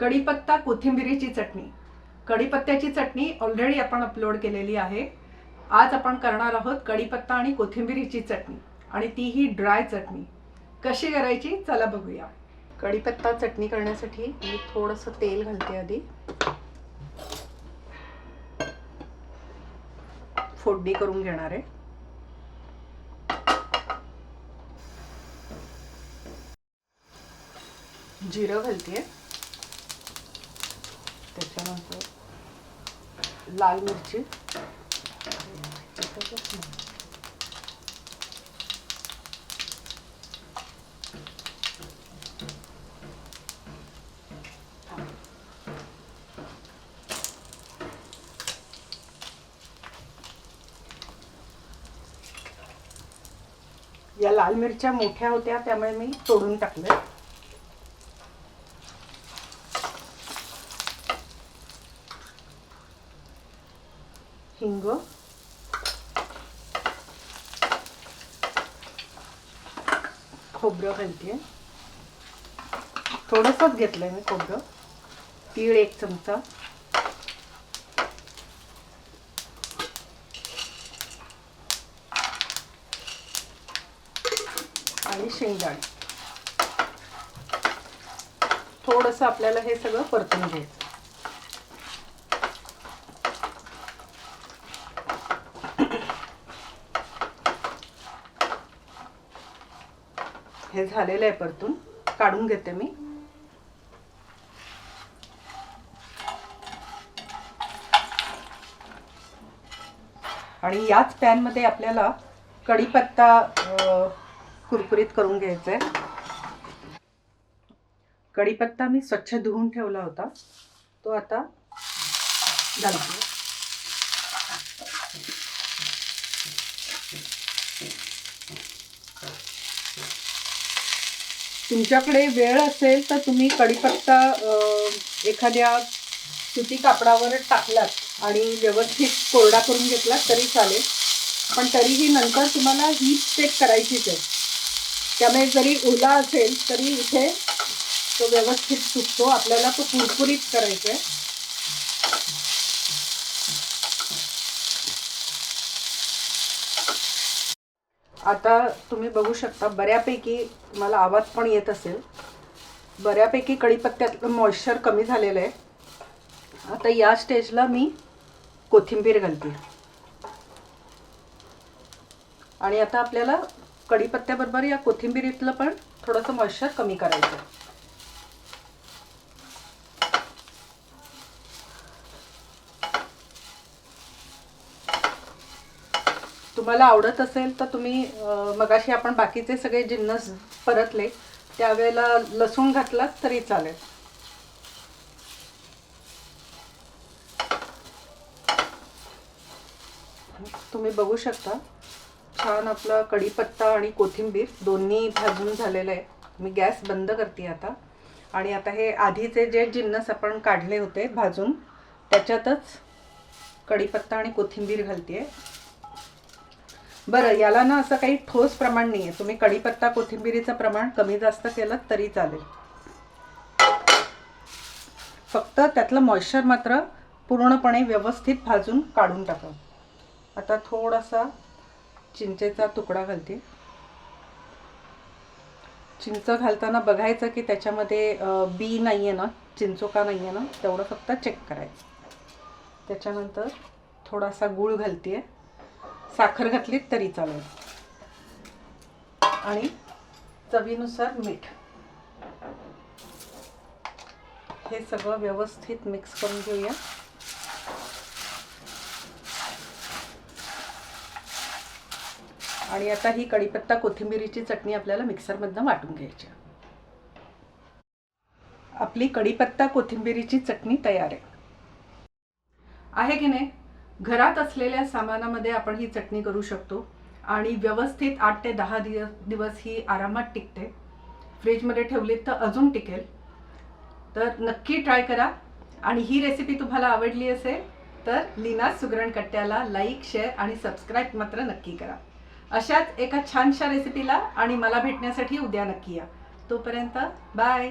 कढीपत्ता कोथिंबिरीची चटणी. कढीपत्त्याची चटणी ऑलरेडी आपण अपलोड केलेली आहे. आज आपण करणार आहोत कढीपत्ता आणि कोथिंबिरीची चटणी आणि तीही ड्राय चटणी. कशी करायची? चला बघूया. कढीपत्ता चटणी करण्यासाठी मी थोडंसं तेल घालते आधी. फोडणी करून घेणार आहे. जिरं घालते. त्याच्यानंतर लाल मिरची. या लाल मिरच्या मोठ्या होत्या त्यामुळे मी तोडून टाकलं हिंग खोबरं घालते. थोडंसंच घेतलंय मी खोबरं. तीळ एक चमचा. आणि शेंगदाणे. थोडंसं आपल्याला हे सगळं परतून घ्यायचं. हे झालेलं आहे परतून. काढून घेते मी. आणि याच पॅनमध्ये आपल्याला कढीपत्ता कुरकुरीत करून घ्यायचा आहे कढीपत्ता मी स्वच्छ धुवून ठेवला होता. तो आता घालतो तुमच्याकडे वेळ असेल तर तुम्ही कढीपत्ता एखाद्या सुती कापडावर टाकलात आणि व्यवस्थित कोरडा करून घेतलात तरी चालेल. पण तरीही नंतर तुम्हाला ही चेक करायचीच आहे. त्यामुळे जरी ओला असेल तरी इथे तो व्यवस्थित सुकतो. आपल्याला तो कुरकुरीत करायचा आहे. आता तुम्ही बघू शकता बऱ्यापैकी मला आवाज पण येत असेल. बऱ्यापैकी कढीपत्त्यातलं मॉइश्चर कमी झालेलं आहे. आता या स्टेजला मी कोथिंबीर घालते. आणि आता आपल्याला कढीपत्त्याबरोबर या कोथिंबीरीतलं पण थोडंसं मॉइश्चर कमी करायचं तुम्हाला आवडत असेल तर तुम्ही मगाशी आपण बाकीचे सगळे जिन्नस परतले त्यावेळेला लसूण घातलात तरी चालेल. तुम्ही बघू शकता छान आपला कढीपत्ता आणि कोथिंबीर दोन्ही भाजून झालेलं आहे. मी गॅस बंद करते आता. आणि आता हे आधीचे जे जिन्नस आपण काढले होते भाजून त्याच्यातच कढीपत्ता आणि कोथिंबीर घालते आहे बरं याला ना असं काही ठोस प्रमाण नाही आहे तुम्ही कढीपत्ता कोथिंबिरीचं प्रमाण कमी जास्त केलं तरी चालेल. फक्त त्यातलं मॉइश्चर मात्र पूर्णपणे व्यवस्थित भाजून काढून टाका. आता थोडासा चिंचेचा तुकडा घालते. चिंच घालताना बघायचं की त्याच्यामध्ये बी नाही आहे ना चिंचोका नाही आहे ना तेवढं फक्त चेक करायचं. त्याच्यानंतर थोडासा गूळ घालते आहे साखर घातली तरी चालेल. आणि चवीनुसार मीठ. हे सगळं व्यवस्थित मिक्स करून घेऊया. आणि आता ही कढीपत्ता कोथिंबिरीची चटणी आपल्याला मिक्सरमधनं वाटून घ्यायची आपली कढीपत्ता कोथिंबिरीची चटणी तयार आहे. आहे की नाही? घरात असलेल्या सामानामध्ये आपण ही चटणी करू शकतो. आणि व्यवस्थित आठ ते दहा दिवस दिवस ही आरामात टिकते. फ्रीजमध्ये ठेवलीत तर अजून टिकेल. तर नक्की ट्राय करा. आणि ही रेसिपी तुम्हाला आवडली असेल तर लीना सुगरण कट्ट्याला लाईक शेअर आणि सबस्क्राईब मात्र नक्की करा. अशाच एका छानशा रेसिपीला आणि मला भेटण्यासाठी उद्या नक्की या. तोपर्यंत बाय!